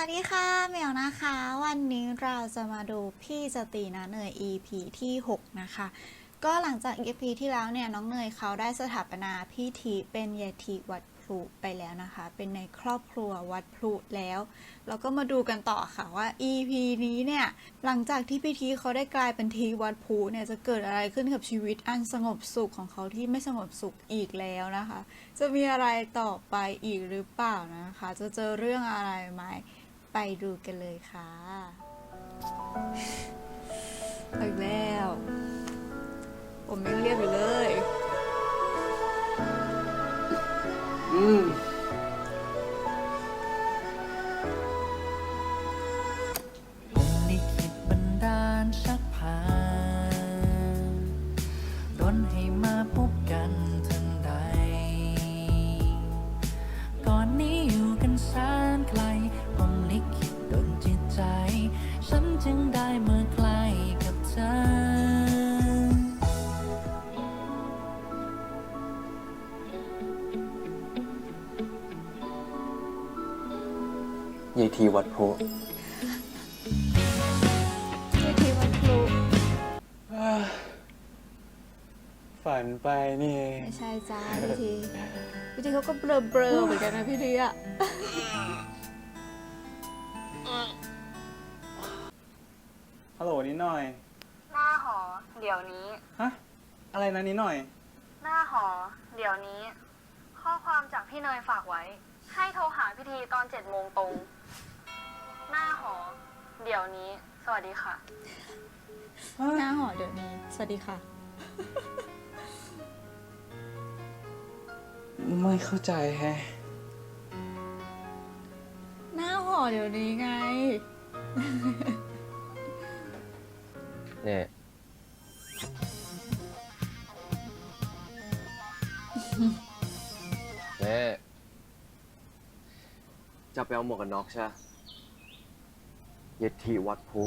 วัสดีค่ะเหมียวนะคะ วันนี้เราจะมาดูพี่สตีนะเนย EP ที่ 6 นะคะ ก็หลังจาก EP ที่แล้วเนี่ยน้องเนยเขาได้สถาปนาพี่ทีเป็นเยทีวัดพลุไปแล้วนะคะ เป็นในครอบครัววัดพลุแล้วเราก็มาดูกันต่อค่ะว่า EP นี้เนี่ยหลังจากที่พี่ทีเขาได้กลายเป็นทีวัดพลุเนี่ยจะเกิดอะไรขึ้นกับชีวิตอันสงบสุขของเขาที่ไม่สงบสุขอีกแล้วนะคะ จะมีอะไรต่อไปอีกหรือเปล่านะคะ จะเจอเรื่องอะไรไหม ไปดูกันเลยค่ะอีกแล้ว ผมยังเรียกอยู่เลย อืม ทีวัดพลุที่ทีวันพลุฝันไปนี่เองไม่ใช่จ้าพี่ทีพี่ทีเขาก็เบลอเบลอๆเหมือนกันนะพี่ทีอะฮัลโหลนิดหน่อย หน้าหอ เดี๋ยวนี้ ฮะ อะไรนะนิดหน่อย หน้าหอ เดี๋ยวนี้ ข้อความจากพี่เนยฝากไว้ ให้โทรหาพิธีตอนเจ็ดโมงตรง หน้าหอ เดี๋ยวนี้ สวัสดีค่ะ หน้าหอเดี๋ยวนี้ สวัสดีค่ะ ไม่เข้าใจแฮะ หน้าหอเดี๋ยวนี้ไง เนี่ยเนี่ยจะไปเอาหมวกกันน็อกใช่ปะ เย็ดทีวัดพุ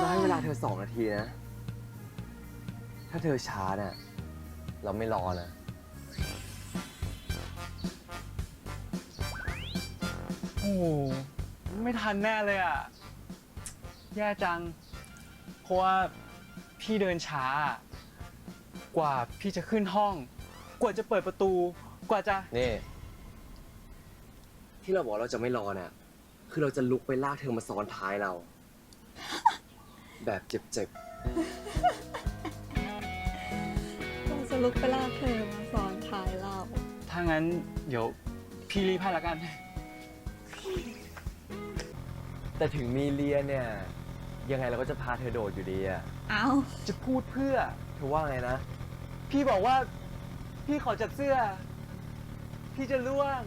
เราให้เวลาเธอสองนาทีนะ ถ้าเธอช้าเนี่ยเราไม่รอนะ โอ้โหไม่ทันแน่เลยอะ แย่จัง เพราะว่าพี่เดินช้า กว่าพี่จะขึ้นห้อง กว่าจะเปิดประตู กว่าจะ นี่ ที่เราบอกเราจะไม่รอเนี่ยคือเราจะลุกไปลากเธอมาซ้อนท้ายเรา แบบเจ็บเราจะลุกไปลากเธอมาซ้อนท้ายเรา ถ้างั้นเดี๋ยวพี่รีบให้ละกัน ๆ แต่ถึงมีเลียเนี่ย ยังไงเราก็จะพาเธอโดดอยู่ดีอะเอาจะพูดเพื่อ เธอว่าไงนะ พี่บอกว่า พี่ขอจับเสื้อ พี่จะล่วง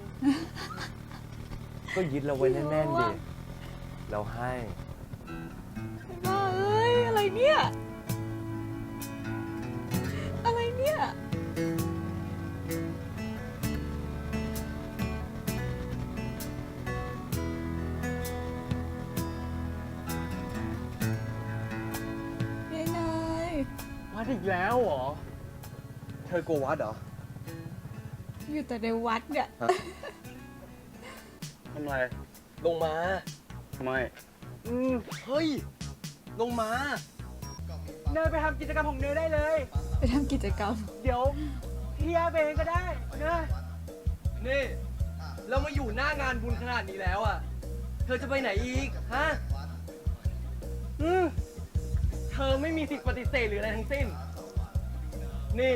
ก็ยึดเราไว้แน่นๆดิเราให้ บ้าเอ้ยอะไรเนี่ย อะไรเนี่ยยายเนยวัดอีกแล้วเหรอ เธอกลัววัดเหรอ อยู่แต่ในวัดเนี่ยทำไรลงมาไม่อืมเฮ้ย ลงมา เนยไปทำกิจกรรมของเนยได้เลย ไปทำกิจกรรม เดี๋ยวพี่อาเบงก็ได้เนยนี่ เรามาอยู่หน้างานบุญขนาดนี้แล้วอะ เธอจะไปไหนอีก ฮะ อืมเธอไม่มีสิทธิ์ปฏิเสธหรืออะไรทั้งสิ้น นี่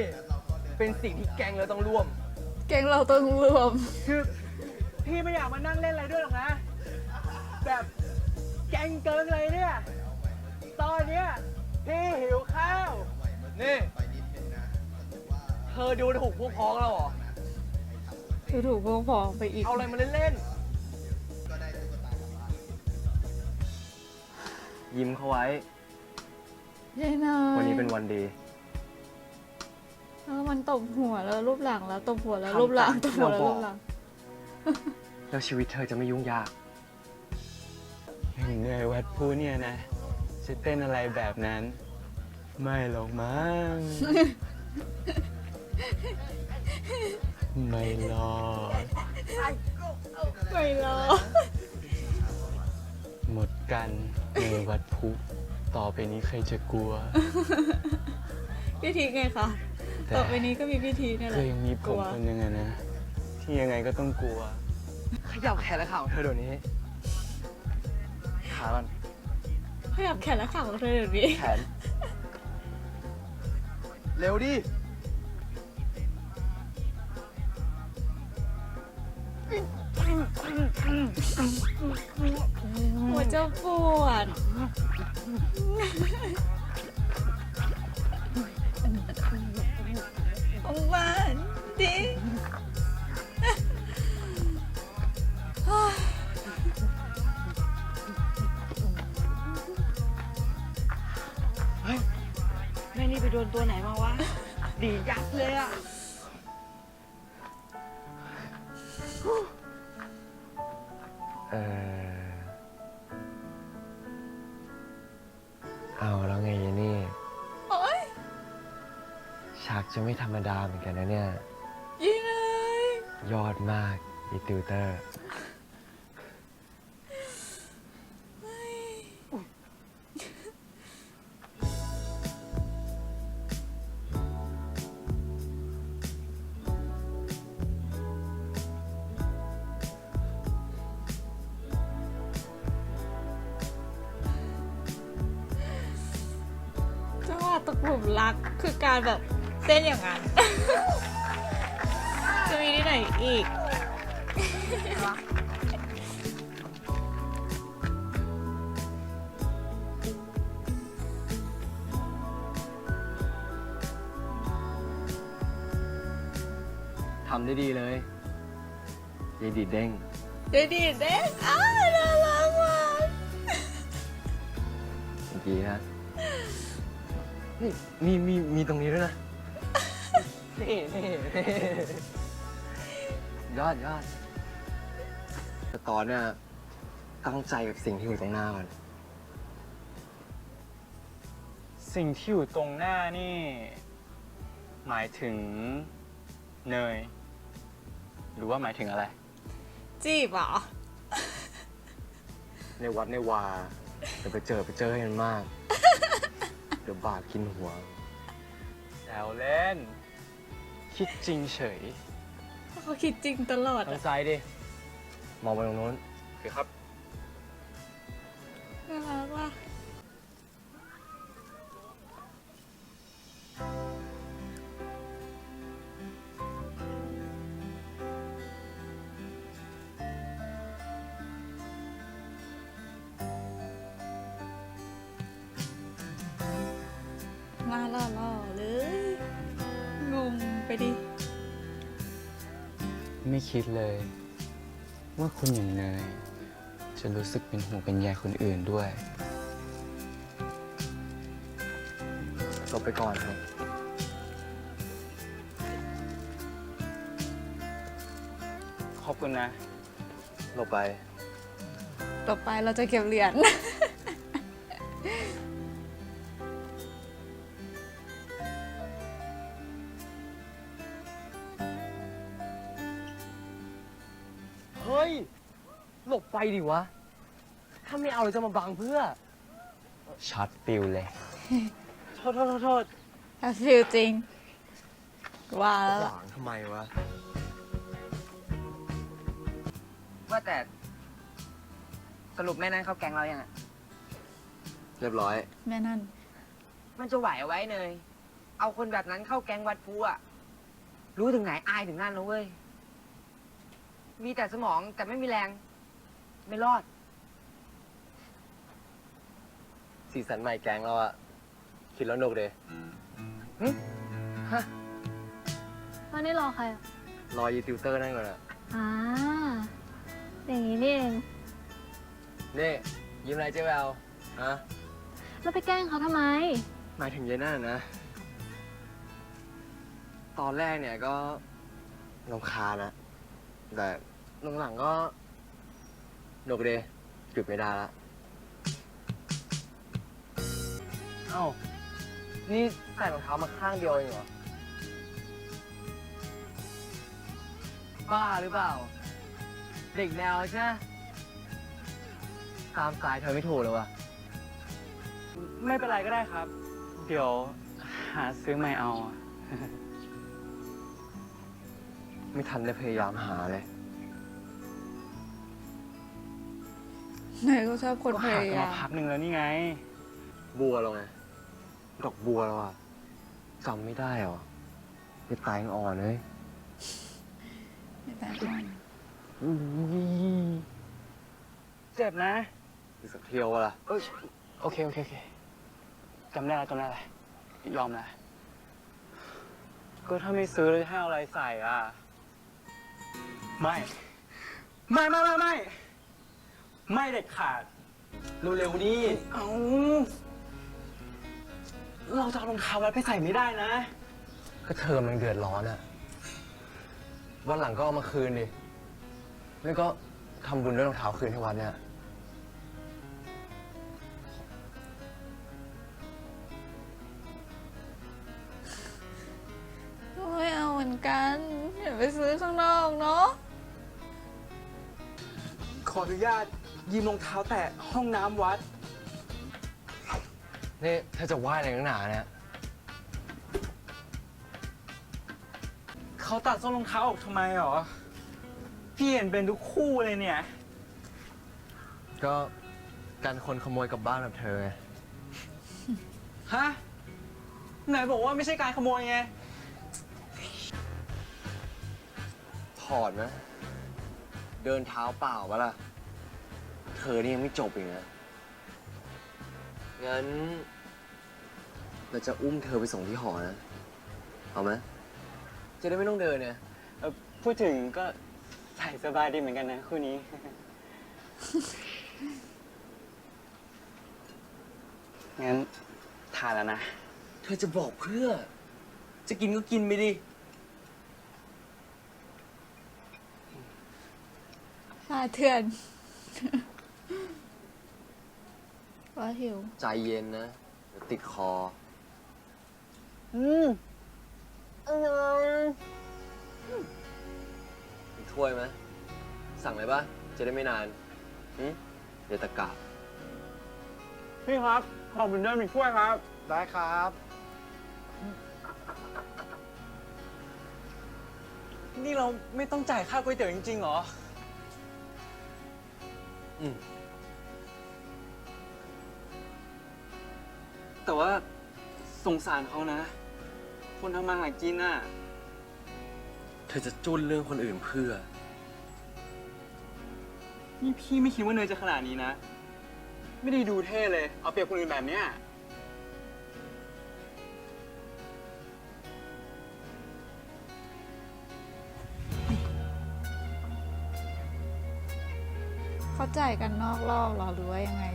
เป็นสิ่งที่แกงเราต้องร่วมเก่งเราต้องรวม คือ พี่ไม่อยากมานั่งเล่นอะไรด้วยหรอกนะ แบบแกงเกิงอะไรเนี่ย ตอนเนี้ยพี่หิวข้าว นี่ เธอดูถูกพวกพ้องเราเหรอถูถูกพวกพ้องไปอีก เอาอะไรมาเล่นๆยิ้มเขาไว้ยายเนยวันนี้เป็นวันดีแล้วมันตบหัวแล้วรูปหลังแล้วตบหัวแล้วรูปหลังตทำตามบหัวแล้วที่เราบอกรูปหลัง แล้วชีวิตเธอจะไม่ยุ่งยากเนยวัดพูเนี่ยนะ จะเต้นอะไรแบบนั้น ไม่หรอกมั้ง ไม่รอดไม่รอหมดกันในวัดพุต่อไปนี้ใครจะกลัว พี่ทีไงคะแต่ต่อไปนี้ก็มีพี่ทีเนี่ยแหก็ละยังมีผกลัมวคนหนึงอะนะ ที่ยังไงก็ต้องกลัว ขยับแขนและขาของเธอเดี๋ยวนี้ ขามันขยับแขนและขาของเธอเดี๋ยวนี้ แขน เร็วดิ หัวจะปวดองบ้านดิ ดียับเลยอะเออเอาแล้วไงยายนี่โอ๊ยชักจะไม่ธรรมดาเหมือนกันนะเนี่ย ยิงเลย ยอดมากอีติวเตอร์ คือการแบบเส้นอย่างนั้น จะมีที่ไหนอีก ทำได้ดีเลยยายดีดเด้ง เดี๋ยวดีเด้อ้าวน่ารักมาก เมื่อกี้นะ นี่มีมีมีตรงนี้ด้วยนะนี่นี่ยอดยอดแต่ตอนเนี่ยตั้งใจกับสิ่งที่อยู่ตรงหน้าก่อนสิ่งที่อยู่ตรงหน้านี่ หมายถึงเนย หรือว่าหมายถึงอะไร จีบเหรอ ในวัดในวาเดี๋ยวไปเจอไปเจอให้มันมาก เดี๋ยวบาปกินหัว แซวเล่น คิดจริงเฉยเขาคิดจริงตลอดทาอะงซ้ายดิมองไปตรงนู้น คือครับ น่ารักว่ะ ดิ ไม่คิดเลย ว่าคุณอย่างเนยจะรู้สึกเป็นห่วงเป็นใยคนอื่นด้วยหลบไปก่อนครับ ขอบคุณนะ หลบไป ต่อไปเราจะเก็บเหรียญ ไปดิวะ ถ้าไม่เอาเราจะมาบังเพื่อ ช็อตปิวเลย โทษโทษโทษโทษถ้าฟิลจริงว่าแล้วขล่ะวางทำไมวะ ว่าแต่สรุปแม่นั้นเขาแกงเรายังอะเรียบร้อย แม่นั่น มันจะไหวเอาไว้เนย เอาคนแบบนั้นเข้าแกงวัดพูอะรู้ถึงไหนอายถึงนั่นนะเว้ย มีแต่สมองแต่ไม่มีแรง ไม่รอด สีสันใหม่แกงเราอะคิดแล้วหนุกเลยวันนี้รอใครรอยีติวเตอร์นั่นก่อนอะอ่าอย่างนี้นี่เองนี่ยิ้มอะไรเจ๊แววฮะแล้วไปแกล้งเขาทำไม หมายถึงยายนั่นนะ ตอนแรกเนี่ยก็ลำคาญนะแต่หลังๆก็ หนุกดีหยุดไม่ได้ละเอ้า นี่ใส่รองเท้ามาข้างเดียวเองเหรอ บ้าหรือเปล่า เด็กแนวใช่ไหมตามสายเธอไม่ถูกเลยวะไม่เป็นไรก็ได้ครับ เดี๋ยวหาซื้อใหม่เอาอะไม่ทันได้พยายามหาเลย เนยก็ชอบคนก็พหายกันายามามพักหนึ่งแล้วนี่ไง บัวเราไงดอกบัวเราอะจำไม่ได้เหรอไปตายอ่อนเลยไม่แต่ก่อนเจ็บนะอีกสักเที่ยววะล่ะเอ้ยโอเค โอเค โอเคจำได้แล้วจำได้แล้วยอมแล้วก็ถ้าไม่ซื้อเลยให้เอาอะไรใส่อะ ไม่ ไม่ไม่ไม่ไม่ ไม่เด็ดขาด เร็วๆนี่เอาเราจะเอารองเท้าวัดไปใส่ไม่ได้นะ ก็เธอมันเดือดร้อนอะวันหลังก็เอามาคืนดิไม่ก็ทำบุญด้วยรองเท้าคืนให้วัดเนี่ย ไม่เอาเหมือนกันเดี๋ยวไปซื้อข้างนอกเนาะ ขออนุญาต ยืมรองเท้าแตะห้องน้ำวัด นี่เธอจะไหว้อะไรนักหนาเนี่ยเขาตัดส้นรองเท้าออกทำไมหรอ พี่เห็นเป็นทุกคู่เลยเนี่ย ก็การคนขโมยกลับบ้านแบบเธอไงฮะ ไหนบอกว่าไม่ใช่การขโมยไง ถอดไหมเดินเท้าเปล่าปะล่ะ เธอนี่ยังไม่จบอีกนะ งั้น เราจะอุ้มเธอไปส่งที่หอนะ เอาไหมจะได้ไม่ต้องเดินเนี่ยเอ่อพูดถึงก็ใส่สบายดีเหมือนกันนะคู่นี้ งั้นทานแล้วนะ เธอจะบอกเพื่อ จะกินก็กินไปดิ หาเถื่อน ว่าหิว ใจเย็นนะเดี๋ยวติดคอ อืมอร่อยมีถ้วยไหมสั่งเลยปะจะได้ไม่นานหึเดี๋ยวตะกาบพี่ครับ ขอบคุณด้วยมีถ้วยครับ ได้ครับ นี่เราไม่ต้องจ่ายค่าก๋วยเตี๋ยวจริงๆเหรอ อืม สงสารเขานะ คนทำมาหากินน่ะ เธอจะจุนเรื่องคนอื่นเพื่อ นี่พี่ไม่คิดว่าเนยจะขนาดนี้นะ ไม่ได้ดูเท่เลย เอาเปรียบคนอื่นแบบเนี้ย เข้าใจกันนอกรอบเหรอหรือว่ายังไง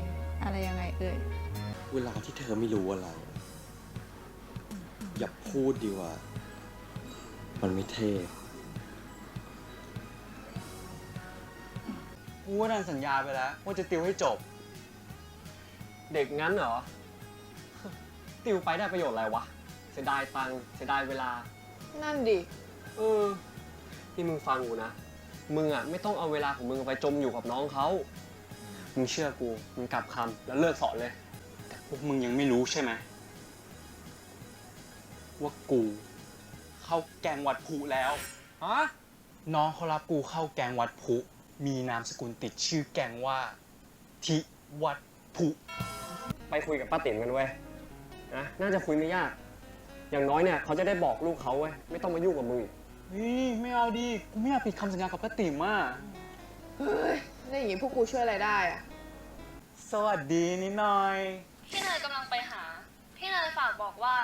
อะไรยังไงเอ่ย เวลาที่เธอไม่รู้อะไร อย่าพูดดีกว่า มันไม่เท่กูว่าดันสัญญาไปแล้วว่าจะติวให้จบ เด็กงั้นเหรอ ติวไปได้ประโยชน์อะไรวะ เสียดายตังค์เสียดายเวลา นั่นดิ เออที่มึงฟังกูนะ มึงอะไม่ต้องเอาเวลาของมึงไปจมอยู่กับน้องเขา มึงเชื่อกู มึงกลับคำแล้วเลิกสอนเลย แต่พวกมึงยังไม่รู้ใช่ไหม ว่ากูเข้าแกงวัดผูแล้วฮะน้องเขารับกูเข้าแกงวัดผูมีนามสกุลติดชื่อแกงว่าทิวัดผูไปคุยกับป้าติ๋มกันเว้ยนะน่าจะคุยไม่ยาก อย่างน้อยเนี่ยเขาจะได้บอกลูกเขาเว้ยไม่ต้องมายุ่งกับมึงอีกเฮ้ยไม่เอาดีกูไม่อยากผิดคำสัญญากับป้าติ๋มอะเฮ้ยแล้วอย่างงี้พวกกูช่วยอะไรได้อะสวัสดีนิดหน่อย พี่เนยกำลังไปหา พี่เนยฝากบอกว่า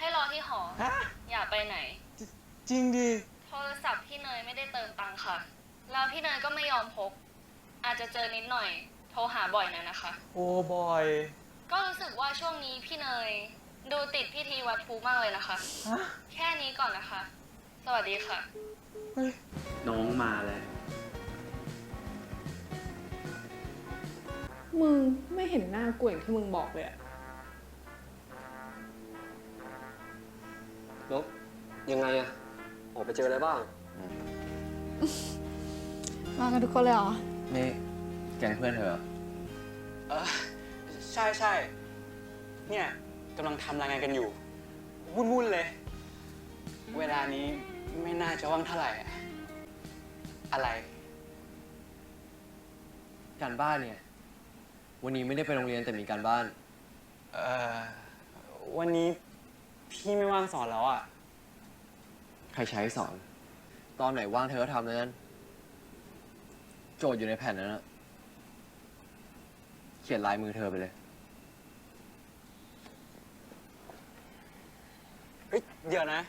ให้รอที่หอ ฮะอย่าไปไหน จริงดิโทรศัพท์พี่เนยไม่ได้เติมตังค่ะ แล้วพี่เนยก็ไม่ยอมพก อาจจะเจอนิดหน่อย โทรหาบ่อยหน่อยนะคะ โอ้บอยก็รู้สึกว่าช่วงนี้พี่เนย ดูติดพิธีวัดภูมากเลยนะคะ ฮะแค่นี้ก่อนนะคะ สวัสดีค่ะน้องมาแล้วมึงไม่เห็นหน้ากูอย่างที่มึงบอกเลยอะ นกยังไงอะออกไปเจออะไรบ้าง มากันทุกคนเลยเหรอ นี่แก๊งเพื่อนเธอเหรอเออใช่ใช่เนี่ยกำลังทำรายงานกันอยู่ วุ่นๆเลย เวลานี้ไม่น่าจะว่างเท่าไหร่อะอะไร การบ้านเนี่ย วันนี้ไม่ได้ไปโรงเรียนแต่มีการบ้าน เอ่อวันนี้ พี่ไม่ว่างสอนแล้วอะ ใครใช้สอน ตอนไหนว่างเธอก็ทำนั้นโจทย์อยู่ในแผ่นนั้นนะเขียนลายมือเธอไปเลย เฮ้ย เดี๋ยวนะ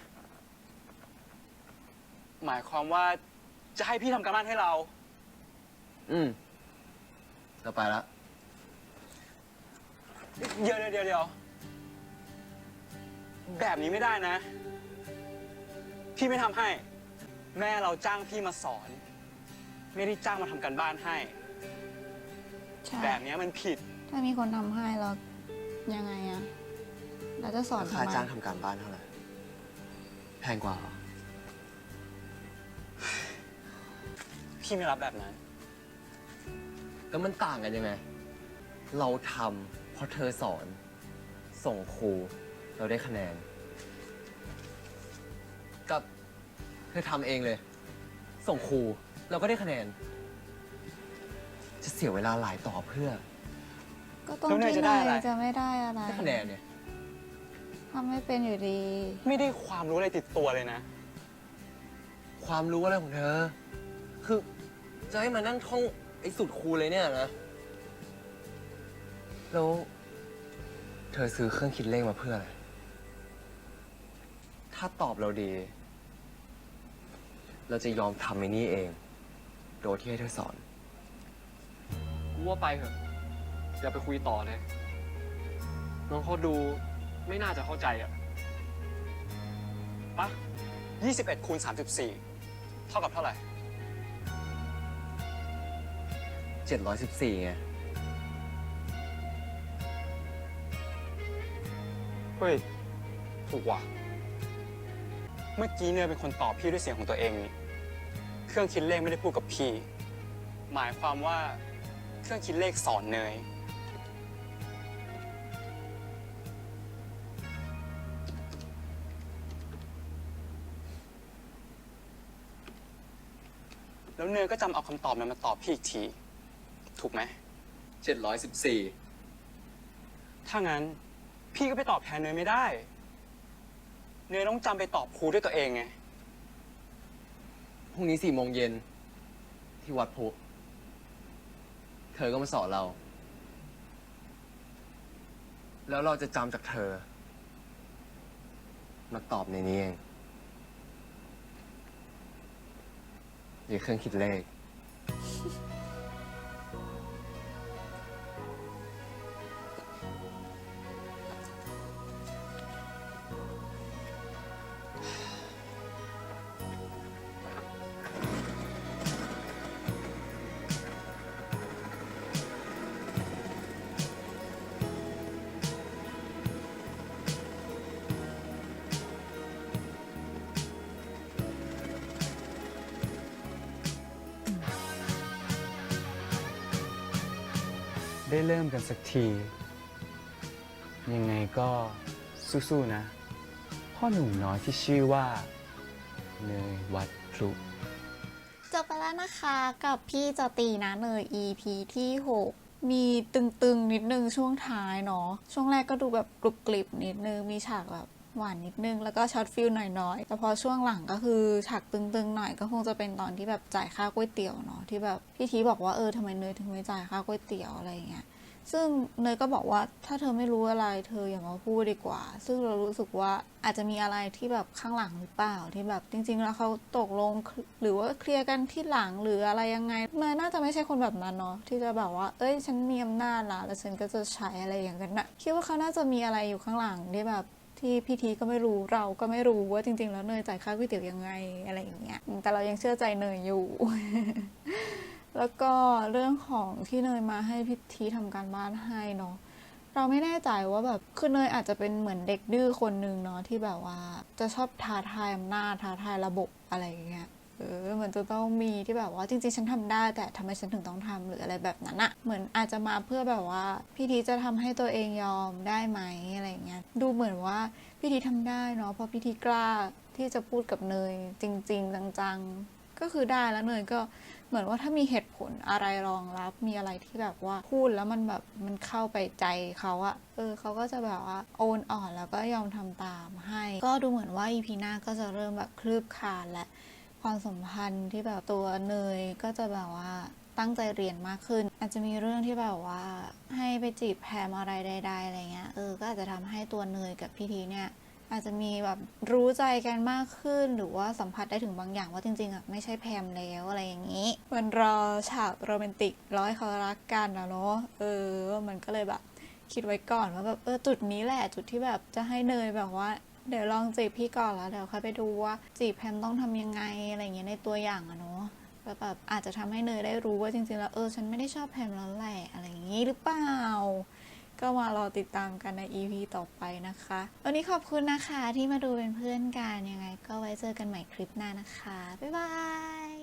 หมายความว่าจะให้พี่ทำการบ้านให้เรา อืมเราไปละ เดี๋ยวเดี๋ยวเดี๋ยวเดี๋ยว แบบนี้ไม่ได้นะ พี่ไม่ทำให้ แม่เราจ้างพี่มาสอน ไม่ได้จ้างมาทำการบ้านให้ ใช่ แบบนี้มันผิด ถ้ามีคนทำให้แล้วยังไงอะเราจะสอนทำค่าไมจ้างทำการบ้านเท่าไหร่ แพงกว่าเหรอ พี่ไม่รับแบบนั้น แล้วมันต่างกันยังไง เราทำเพราะเธอสอน ส่งครู เราได้คะแนน กับเธอทำเองเลย ส่งครู เราก็ได้คะแนน จะเสียเวลาหลายต่อเพื่อ ก็ต้องแล้วเนยที่จะเนได้ยอะไร จะไม่ได้อะไรได้คะแนนเนี่ย ทำไม่เป็นอยู่ดี ไม่ได้ความรู้อะไรติดตัวเลยนะ ความรู้อะไรของเธอ คือ จะให้มานั่งท่องไอ้สุดครูเลยเนี่ยนะ แล้ว เธอซื้อเครื่องคิดเลขมาเพื่ออะไร ถ้าตอบเราดี เราจะยอมทำไอ้นี่เอง โดยที่ให้เธอสอน กูว่าไปเถอะอย่าไปคุยต่อเลย น้องเขาดูไม่น่าจะเข้าใจอะปะ21คูณ34 เท่ากับเท่าไหร่ 714ไง เฮ้ย ถูกว่ะ เมื่อกี้เนยเป็นคนตอบพี่ด้วยเสียงของตัวเองนี่เครื่องคิดเลขไม่ได้พูดกับพี่ หมายความว่าเครื่องคิดเลขสอนเนย แล้วเนยก็จำเอาคำตอบนั้นมาตอบพี่อีกที ถูกไหม 714 ถ้างั้น พี่ก็ไปตอบแทนเนยไม่ได้ เนยต้องจำไปตอบครูด้วยตัวเองไง พรุ่งนี้สี่โมงเย็นที่วัดพุเธอก็มาสอนเรา แล้วเราจะจำจากเธอ มาตอบในนี้เองอยู่เครื่องคิดเลข ได้เริ่มกันสักที ยังไงก็สู้ๆนะ พ่อหนุ่มน้อยที่ชื่อว่าเนยวัดพลุจบไปแล้วนะคะกับพี่จตีนะเนย EP ที่ 6 มีตึงๆ นิดนึงช่วงท้ายเนาะช่วงแรกก็ดูแบบกรุบกริบนิดนึงมีฉากแบบ หวานนิดนึง แล้วก็ช็อตฟิลหน่อยๆ แต่พอช่วงหลังก็คือฉากตึงๆหน่อยก็คงจะเป็นตอนที่แบบจ่ายค่าก๋วยเตี๋ยวเนาะที่แบบพี่ทีบอกว่าเออทำไมเนยถึงไม่จ่ายค่าก๋วยเตี๋ยวอะไรอย่างเงี้ยซึ่งเนยก็บอกว่าถ้าเธอไม่รู้อะไรเธออย่ามาพูดดีกว่า ซึ่งเรารู้สึกว่าอาจจะมีอะไรที่แบบข้างหลังหรือเปล่าที่แบบจริง ๆ แล้วเขาตกลงหรือว่าเคลียร์กันที่หลังหรืออะไรยังไงเนยน่าจะไม่ใช่คนแบบนั้นเนาะที่จะแบบว่า เอ้ย ฉันมีอำนาจละแล้วฉันก็จะใช้อะไรอย่างนั้นนะคิดว่าเขาน่าจะมีอะไรอยู่ข้างหลังที่แบบ ที่พี่ทีก็ไม่รู้เราก็ไม่รู้ว่าจริง ๆ แล้วเนยจ่ายค่าก๋วยเตี๋ยวยังไงอะไรอย่างเงี้ยแต่เรายังเชื่อใจเนยอยู่ แล้วก็เรื่องของที่เนยมาให้พิธีทำการบ้านให้เนาะเราไม่แน่ใจว่าแบบคือเนยอาจจะเป็นเหมือนเด็กดื้อคนหนึ่งเนาะที่แบบว่าจะชอบท้าทายอำนาจท้าทายระบบอะไรอย่างเงี้ย ออมันจะต้องมีที่แบบว่าจริงๆ ฉันทำได้ แต่ทำไมฉันถึงต้องทำหรืออะไรแบบนั้นอะเหมือนอาจจะมาเพื่อแบบว่าพี่ทีจะทำให้ตัวเองยอมได้ไหมอะไรเงี้ยดูเหมือนว่าพี่ทีทำได้เนาะเพราะพี่ทีกล้าที่จะพูดกับเนยจริง ๆ จังๆ ก็คือได้แล้วเนยก็เหมือนว่าถ้ามีเหตุผลอะไรรองรับมีอะไรที่แบบว่าพูดแล้วมันแบบมันเข้าไปใจเขาอะเออเขาก็จะแบบว่าโอนอ่อนแล้วก็ยอมทำตามให้ ก็ดูเหมือนว่าอีพีหน้าก็จะเริ่มแบบคลืบคลานและ ความสัมพันธ์ที่แบบตัวเนยก็จะแบบว่าตั้งใจเรียนมากขึ้น อาจจะมีเรื่องที่แบบว่าให้ไปจีบแพมอะไรใดๆอะไรเงี้ยเออก็อาจจะทำให้ตัวเนยกับพี่ทีเนี่ยอาจจะมีแบบรู้ใจกันมากขึ้น หรือว่าสัมผัสได้ถึงบางอย่างว่าจริงๆอะไม่ใช่แพมแล้วอะไรอย่างนี้ มันรอฉากโรแมนติกรอให้เขารักกันนะเนาะเออมันก็เลยแบบคิดไว้ก่อนว่าแบบเออจุดนี้แหละจุดที่แบบจะให้เนยแบบว่า เดี๋ยวลองจีบพี่ก่อนแล้วเดี๋ยวค่อยไปดูว่าจีบแพมต้องทำยังไงอะไรเงี้ยในตัวอย่างอะเนาะแล้วแบบอาจจะทำให้เนยได้รู้ว่าจริงๆแล้วเออฉันไม่ได้ชอบแพมแล้วแหละอะไรอย่างงี้หรือเปล่า ก็มารอติดตามกันใน EP ต่อไปนะคะ วันนี้ขอบคุณนะคะที่มาดูเป็นเพื่อนกันยังไง ก็ไว้เจอกันใหม่คลิปหน้านะคะบ๊ายบาย